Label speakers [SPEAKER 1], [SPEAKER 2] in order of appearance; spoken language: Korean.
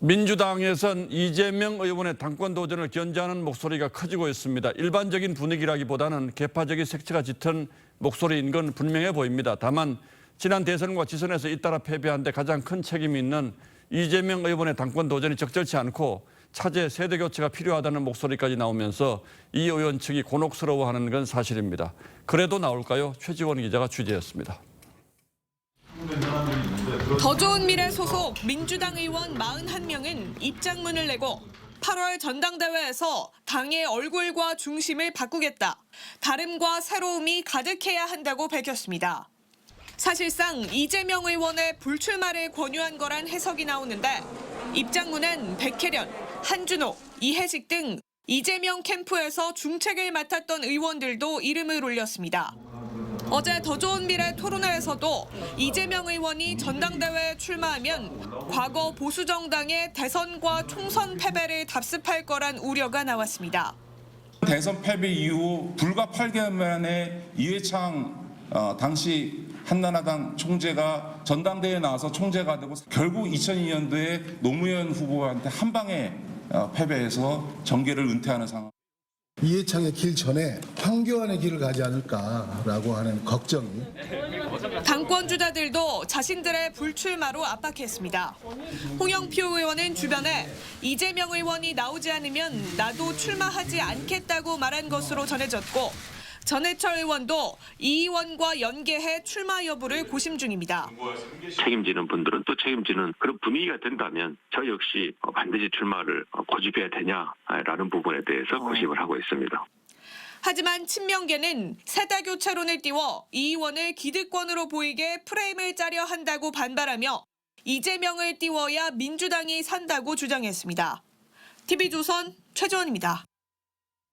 [SPEAKER 1] 민주당에선 이재명 의원의 당권 도전을 견제하는 목소리가 커지고 있습니다. 일반적인 분위기라기보다는 개파적인 색채가 짙은 목소리인 건 분명해 보입니다. 다만 지난 대선과 지선에서 잇따라 패배한 데 가장 큰 책임이 있는 이재명 의원의 당권 도전이 적절치 않고 차제 세대 교체가 필요하다는 목소리까지 나오면서 이 의원 측이 곤혹스러워하는 건 사실입니다. 그래도 나올까요? 최지원 기자가 취재했습니다.
[SPEAKER 2] 더 좋은 미래 소속 민주당 의원 41명은 입장문을 내고 8월 전당대회에서 당의 얼굴과 중심을 바꾸겠다. 다름과 새로움이 가득해야 한다고 밝혔습니다. 사실상 이재명 의원의 불출마를 권유한 거란 해석이 나오는데 입장문엔 백혜련, 한준호, 이해식 등 이재명 캠프에서 중책을 맡았던 의원들도 이름을 올렸습니다. 어제 더 좋은 미래 토론회에서도 이재명 의원이 전당대회에 출마하면 과거 보수 정당의 대선과 총선 패배를 답습할 거란 우려가 나왔습니다.
[SPEAKER 3] 대선 패배 이후 불과 8개월 만에 이회창 어, 당시 한나라당 총재가 전당대회에 나와서 총재가 되고 결국 2002년도에 노무현 후보한테 한 방에 어, 패배해서 정계를 은퇴하는 상황.
[SPEAKER 4] 이해창의 길 전에 황교안의 길을 가지 않을까라고 하는 걱정이
[SPEAKER 2] 당권 주자들도 자신들의 불출마로 압박했습니다. 홍영표 의원은 주변에 이재명 의원이 나오지 않으면 나도 출마하지 않겠다고 말한 것으로 전해졌고 전해철 의원도 이 의원과 연계해 출마 여부를 고심 중입니다.
[SPEAKER 5] 책임지는 분들은 또 책임지는 그런 분위기가 된다면 저 역시 반드시 출마를 고집해야 되냐라는 부분에 대해서 고심을 하고 있습니다.
[SPEAKER 2] 하지만 친명계는 세대 교체론을 띄워 이 의원을 기득권으로 보이게 프레임을 짜려 한다고 반발하며 이재명을 띄워야 민주당이 산다고 주장했습니다. TV조선 최재원입니다.